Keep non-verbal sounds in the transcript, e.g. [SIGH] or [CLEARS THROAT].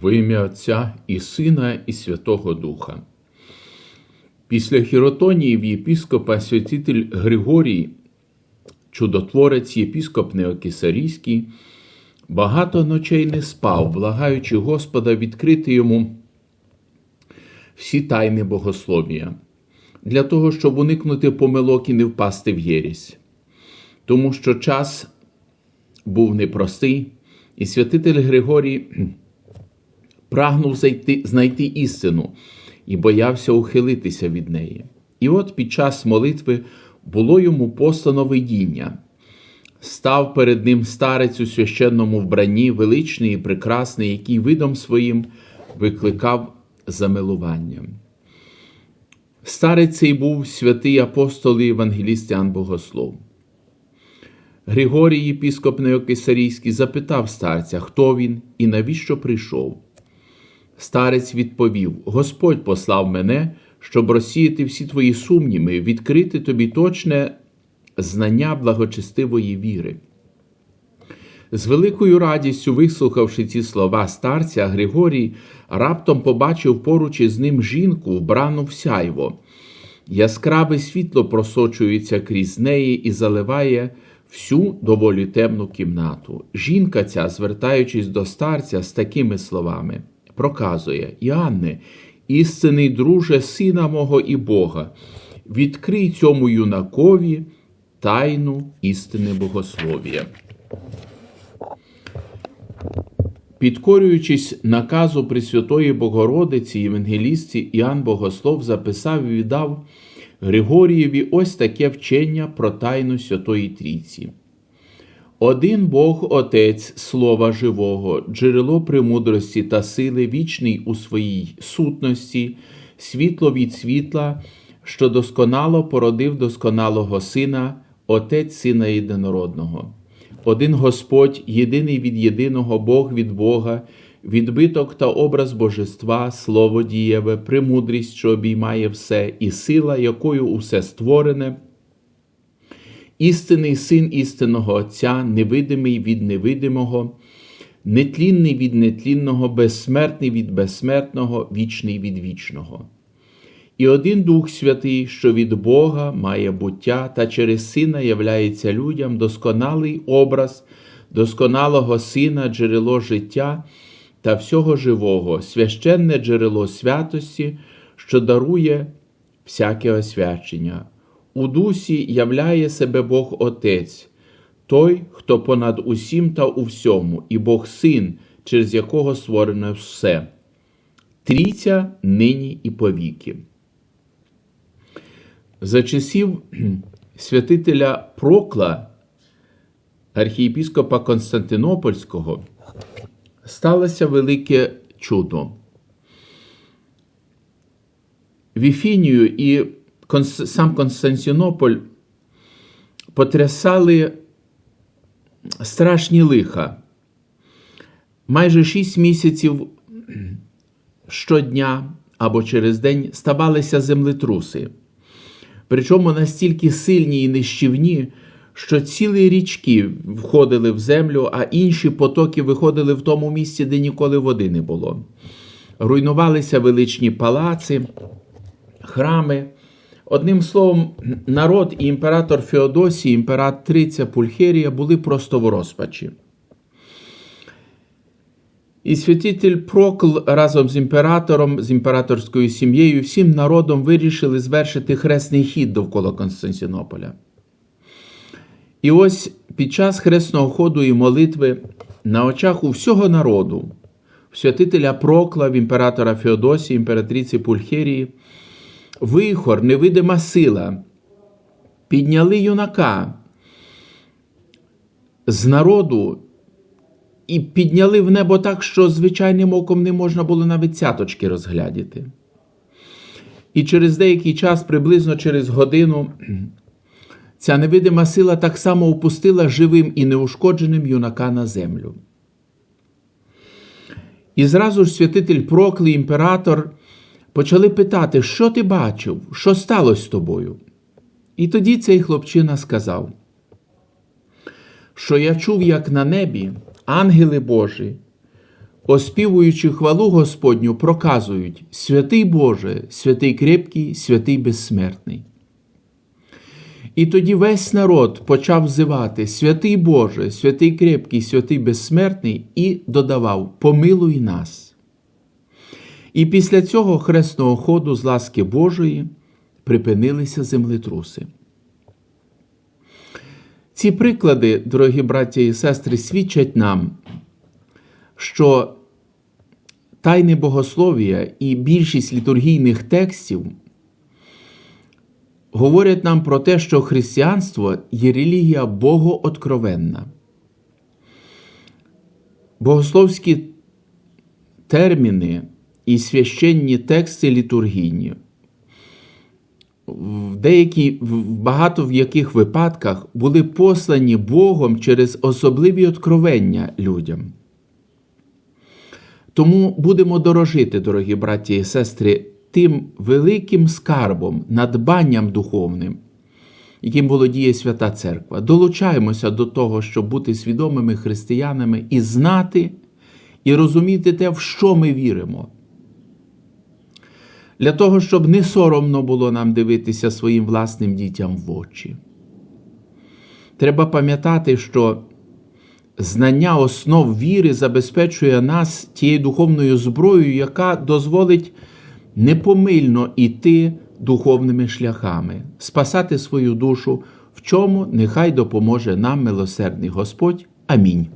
Во ім'я Отця і Сина, і Святого Духа. Після хіротонії в єпіскопа святитель Григорій, чудотворець єпіскоп Неокисарійський, багато ночей не спав, благаючи Господа відкрити йому всі тайни богослов'я, для того, щоб уникнути помилок і не впасти в єрість. Тому що час був непростий, і святитель Григорій прагнув зайти, знайти істину і боявся ухилитися від неї. І от під час молитви було йому послано видіння. Став перед ним старець у священному вбранні, величний і прекрасний, який видом своїм викликав замилуванням. Старець цей був святий апостол і євангеліст Ян Богослов. Григорій, єпіскоп Неокисарійський, запитав старця, хто він і навіщо прийшов. Старець відповів: Господь послав мене, щоб розсіяти всі твої сумніви, відкрити тобі точне знання благочестивої віри. З великою радістю, вислухавши ці слова старця, Григорій раптом побачив поруч із ним жінку, вбрану в сяйво. Яскраве світло просочується крізь неї і заливає всю доволі темну кімнату. Жінка ця, звертаючись до старця з такими словами, проказує: Іанне, істинний друже, сина мого і Бога, відкрий цьому юнакові тайну істини богослов'я. Підкорюючись наказу Пресвятої Богородиці, євангелістці Іоанн Богослов записав і віддав Григорієві ось таке вчення про тайну Святої Трійці. Один Бог Отець Слова Живого, джерело премудрості та сили, вічний у своїй сутності, світло від світла, що досконало породив досконалого Сина, Отець Сина Єдинородного. Один Господь, єдиний від єдиного Бог від Бога, відбиток та образ Божества, Слово дієве, премудрість, що обіймає все, і сила, якою усе створене, істинний син істинного Отця, невидимий від невидимого, нетлінний від нетлінного, безсмертний від безсмертного, вічний від вічного. І один Дух Святий, що від Бога має буття та через Сина являється людям досконалий образ досконалого Сина, джерело життя та всього живого, священне джерело святості, що дарує всяке освячення. У дусі являє себе Бог Отець, той, хто понад усім та у всьому, і Бог Син, через якого створено все. Трійця нині і повіки. За часів [CLEARS THROAT] святителя Прокла, архієпіскопа Константинопольського, сталося велике чудо. Віфінію і сам Константинополь потрясали страшні лиха. Майже шість місяців щодня або через день ставалися землетруси причому настільки сильні і нищівні, що цілі річки входили в землю, а інші потоки виходили в тому місці, де ніколи води не було. Руйнувалися величні палаци, храми. Одним словом, народ і імператор Феодосій, імператриця Пульхерія були просто в розпачі. І святитель Прокл разом з імператором, з імператорською сім'єю, всім народом вирішили звершити хресний хід довкола Константинополя. І ось під час хресного ходу і молитви на очах у всього народу, святителя Прокла, імператора Феодосії, імператриці Пульхерії, вихор, невидима сила, підняли юнака з народу і підняли в небо так, що звичайним оком не можна було навіть цяточки розглядіти. І через деякий час, приблизно через годину, [CLEARS THROAT] ця невидима сила так само опустила живим і неушкодженим юнака на землю. І зразу ж святитель Проклий, імператор, почали питати, що ти бачив, що сталося з тобою. І тоді цей хлопчина сказав, що я чув, як на небі ангели Божі оспівуючи хвалу Господню, проказують Святий Боже, святий крепкий, святий безсмертний. І тоді весь народ почав взивати Святий Боже, святий крепкий, святий безсмертний, і додавав Помилуй нас. І після цього хресного ходу з ласки Божої припинилися землетруси. Ці приклади, дорогі браття і сестри, свідчать нам, що тайне богослов'я і більшість літургійних текстів говорять нам про те, що християнство є релігія богооткровенна. Богословські терміни і священні тексти літургійні. В деякі, в багато в яких випадках були послані Богом через особливі откровення людям. Тому будемо дорожити, дорогі браті і сестри, тим великим скарбом, надбанням духовним, яким володіє Свята Церква. Долучаємося до того, щоб бути свідомими християнами і знати, і розуміти те, в що ми віримо. Для того, щоб не соромно було нам дивитися своїм власним дітям в очі. Треба пам'ятати, що знання основ віри забезпечує нас тією духовною зброєю, яка дозволить непомильно йти духовними шляхами, спасати свою душу, в чому нехай допоможе нам милосердний Господь. Амінь.